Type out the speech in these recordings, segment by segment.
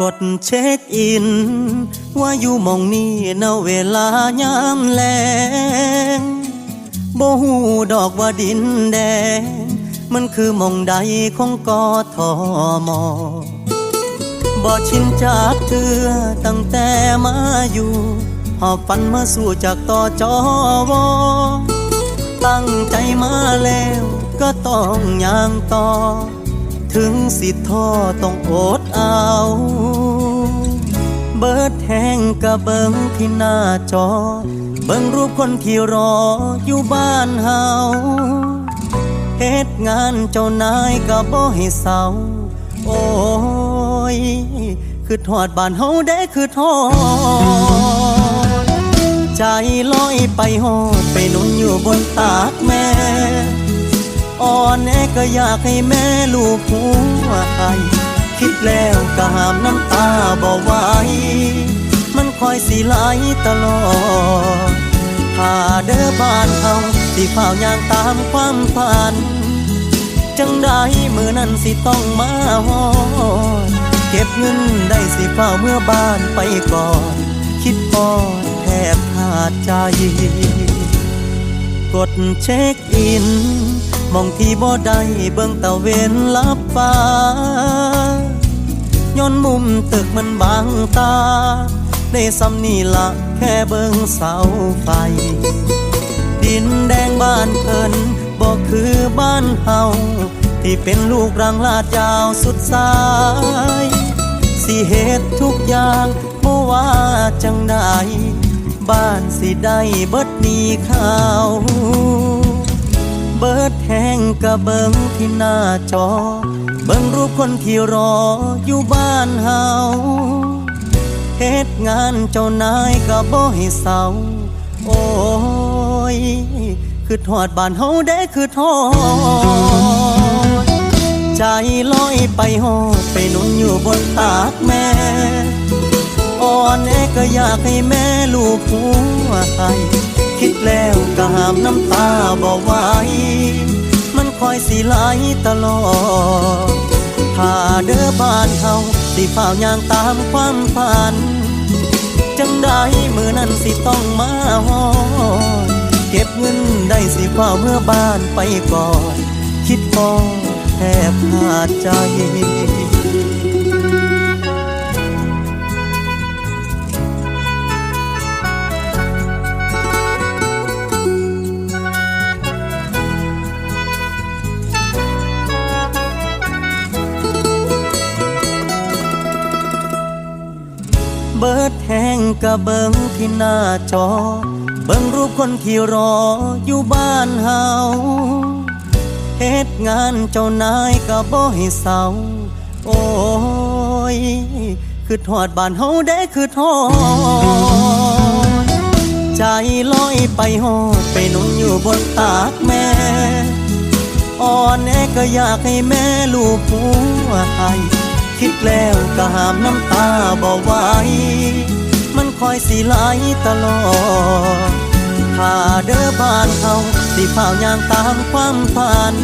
กดเช็คอิน ว่าอยู่มองนี้ณเวลายามแลงบ่หูดอกว่าดินแดง มันคือมองใดของกอทอมอบ่ชินจากเธอตั้งแต่มาอยู่ หอบฝันมาสู่จากต่อจอวอตั้งใจมาแล้วก็ต้องย่างต่อ ถึงสิท้อต้องอดเอา เบิดแห้งกะเบิงที่หน้าจอ เบิงรูปคนที่รออยู่บ้านเฮาเฮ็ดงานเจ้านายก็บ่ให้เศร้า โอ้ย คือทอดบ้านเฮาได้คือทอด ใจลอยไปหอดไปนุนอยู่บนตากแม่ อ่อนแอก็อยากให้แม่ลูกหัวใจคิดแล้วก็ห้ามน้ำตาบ่ไหวมันคอยสิไหลตลอดถ้าเด้อบ้านเฮาสิเฝ้าย่างตามความฝัน จังได้มือนั้นสิต้องมาฮอดเก็บเงินได้สิเฝ้าเมื่อบ้านไปก่อน คิดพอดแทบขาดใจ กดเช็คอิน มองที่บ่ได้เบิ่งตะเวนลับฟ้าย้อนมุมตึกมันบางตา ได้ำนี่ละแค่เบิ่งเสาไฟ ดินแดงบ้านเพิ่นบอกคือบ้านเฮาที่เป็นลูกรังลาดยาวสุดสาย สิเหตุทุกอย่างบ่ว่าจังใดบ้านสิได้เบิดนี้ข้าวเบิด แห้งกะเบิงที่หน้าจอ เบิงรูปคนที่รออยู่บ้านเฮาเฮ็ดงานเจ้านายก็บ่ให้เศร้าโอ้ยคือทอดบ้านเฮาได้คือทอดใจลอยไปหอดไปนุ่นอยู่บนตากแม่อ่อนแอก็อยากให้แม่ลูกหัวใจคิดแล้วก็หามน้ำตาบ่ไหว คอยสิไหลตลอดถ้าเด้อบ้านเฮาสิเฝ้าย่างตามความฝัน จังได้มือนั้นสิต้องมาหอดเก็บเงินได้สิเฝ้าเมื่อบ้านไปก่อน คิดพอแทบขาดใจ เบิดแห้งกะเบิงที่หน้าจอ เบิงรูปคนที่รออยู่บ้านเฮาเฮ็ดงานเจ้านายก็บ่ให้เศร้า โอ้ยคือทอดบ้านเฮาได้คือทอดใจลอยไปหอดไปนุ่นอยู่บนตากแม่อ่อนแอก็อยากให้แม่ลูกหัวใจ คิดแล้วก็ห้ามน้ำตาบ่ไหวมันคอยสิไหลตลอดถ้าเด้อบ้านเฮาสิเฝ้าย่างตามความฝัน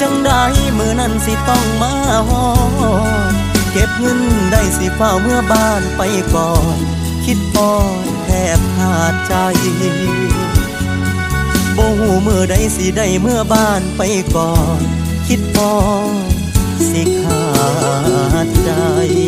จังได้มือนั้นสิต้องมาฮอเก็บเงินได้สิเฝ้าเมื่อบ้านไปก่อน คิดพอดแทบขาดใจบ่หูมือใดสิได้เมื่อบ้านไปก่อน คิดพอสิขาดใจ